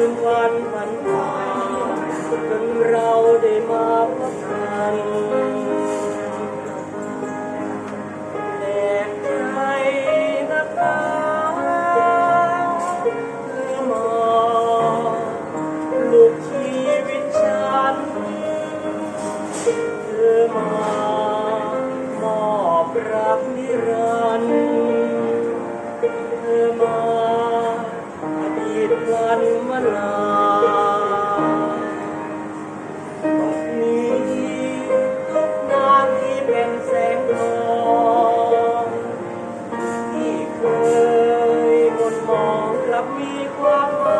ืนวันวันไปจน วันวนาบัดนี้น้ทีเป็นแสงทองที่เคยมนมองกลับมีความหมาย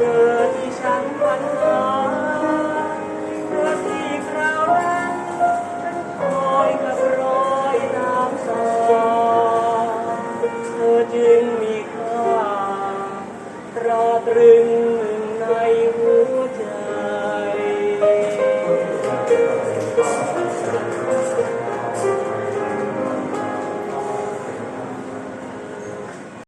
เจอที่ฉันวันก่เธอที่คราวนั้นคอยกับรอยน้ำสอเธอจึงมีค่าตราตรึง